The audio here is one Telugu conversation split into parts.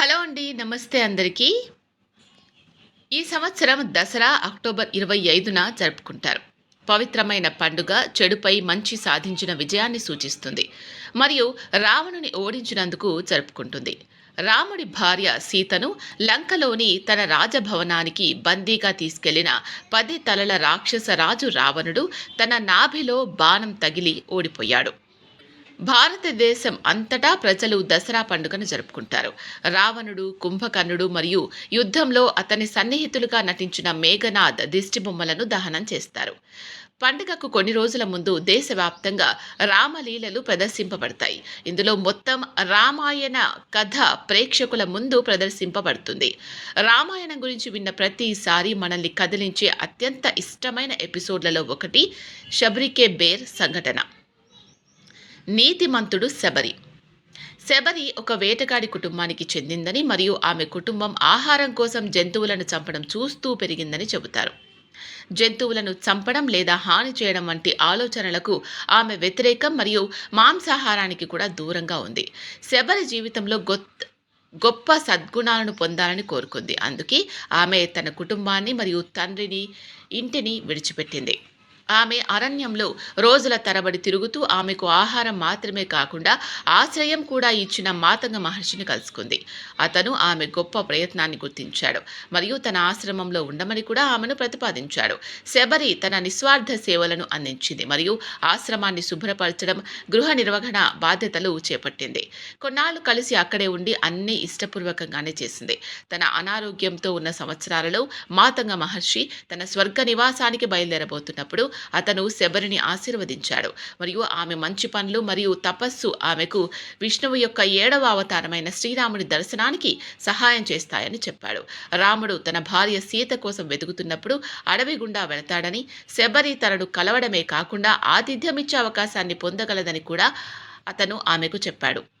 హలో అండి నమస్తే అందరికీ. ఈ సంవత్సరం దసరా అక్టోబర్ ఇరవై ఐదున జరుపుకుంటారు. పవిత్రమైన పండుగ చెడుపై మంచి సాధించిన విజయాన్ని సూచిస్తుంది. మరియు రావణుని ఓడించినందుకు జరుపుకుంటుంది. రాముడి భార్య సీతను లంకలోని తన రాజభవనానికి బందీగా తీసుకెళ్ళిన పది తలల రాక్షస రాజు రావణుడు తన నాభిలో బాణం తగిలి ఓడిపోయాడు. భారతదేశం అంతటా ప్రజలు దసరా పండుగను జరుపుకుంటారు. రావణుడు కుంభకర్ణుడు మరియు యుద్ధంలో అతని సన్నిహితులుగా నటించిన మేఘనాథ్ దిష్టిబొమ్మలను దహనం చేస్తారు. పండుగకు కొన్ని రోజుల ముందు దేశవ్యాప్తంగా రామలీలలు ప్రదర్శింపబడతాయి. ఇందులో మొత్తం రామాయణ కథ ప్రేక్షకుల ముందు ప్రదర్శింపబడుతుంది. రామాయణం గురించి విన్న ప్రతిసారి మనల్ని కదిలించే అత్యంత ఇష్టమైన ఎపిసోడ్లలో ఒకటి షబ్రికే బేర్ సంఘటన. నీతిమంతుడు శబరి. శబరి ఒక వేటగాడి కుటుంబానికి చెందిందని మరియు ఆమె కుటుంబం ఆహారం కోసం జంతువులను చంపడం చూస్తూ పెరిగిందని చెబుతారు. జంతువులను చంపడం లేదా హాని చేయడం వంటి ఆలోచనలకు ఆమె వ్యతిరేకం మరియు మాంసాహారానికి కూడా దూరంగా ఉంది. శబరి జీవితంలో గొత్ గొప్ప సద్గుణాలను పొందాలని కోరుకుంది. అందుకే ఆమె తన కుటుంబాన్ని మరియు తండ్రిని ఇంటిని విడిచిపెట్టింది. ఆమె అరణ్యంలో రోజుల తరబడి తిరుగుతూ ఆమెకు ఆహారం మాత్రమే కాకుండా ఆశ్రయం కూడా ఇచ్చిన మాతంగ మహర్షిని కలుసుకుంది. అతను ఆమె గొప్ప ప్రయత్నాన్ని గుర్తించాడు మరియు తన ఆశ్రమంలో ఉండమని కూడా ఆమెను ప్రతిపాదించాడు. శబరి తన నిస్వార్థ సేవలను అందించింది మరియు ఆశ్రమాన్ని శుభ్రపరచడం గృహ నిర్వహణ బాధ్యతలు చేపట్టింది. కొన్నాళ్ళు కలిసి అక్కడే ఉండి అన్ని ఇష్టపూర్వకంగానే చేసింది. తన అనారోగ్యంతో ఉన్న సంవత్సరాలలో మాతంగ మహర్షి తన స్వర్గ నివాసానికి బయలుదేరబోతున్నప్పుడు అతను శబరిని ఆశీర్వదించాడు. మరియు ఆమె మంచి పనులు మరియు తపస్సు ఆమెకు విష్ణువు యొక్క ఏడవ అవతారమైన శ్రీరాముడి దర్శనానికి సహాయం చేస్తాయని చెప్పాడు. రాముడు తన భార్య సీత కోసం వెతుకుతున్నప్పుడు అడవి గుండా వెళతాడని శబరి తనను కలవడమే కాకుండా ఆతిథ్యమిచ్చే అవకాశాన్ని పొందగలదని కూడా అతను ఆమెకు చెప్పాడు.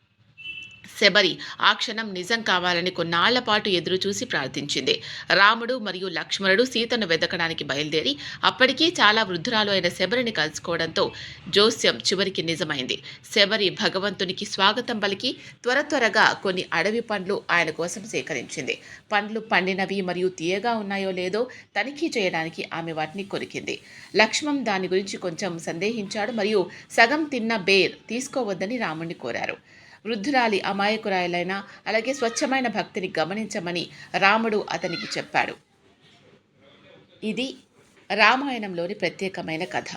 శబరి ఆ క్షణం నిజం కావాలని కొన్నాళ్ళ పాటు ఎదురుచూసి ప్రార్థించింది. రాముడు మరియు లక్ష్మణుడు సీతను వెతకడానికి బయలుదేరి అప్పటికీ చాలా వృద్ధురాలు అయిన శబరిని కలుసుకోవడంతో జోస్యం చివరికి నిజమైంది. శబరి భగవంతునికి స్వాగతం పలికి త్వర త్వరగా కొన్ని అడవి పండ్లు ఆయన కోసం సేకరించింది. పండ్లు పండినవి మరియు తీయగా ఉన్నాయో లేదో తనిఖీ చేయడానికి ఆమె వాటిని కొరికింది. లక్ష్మణ్ దాని గురించి కొంచెం సందేహించాడు మరియు సగం తిన్న బేర్ తీసుకోవద్దని రాముణ్ణి కోరారు. వృద్ధురాలి అమాయకురాయలైన అలాగే స్వచ్ఛమైన భక్తిని గమనించమని రాముడు అతనికి చెప్పాడు. ఇది రామాయణంలోని ప్రత్యేకమైన కథ.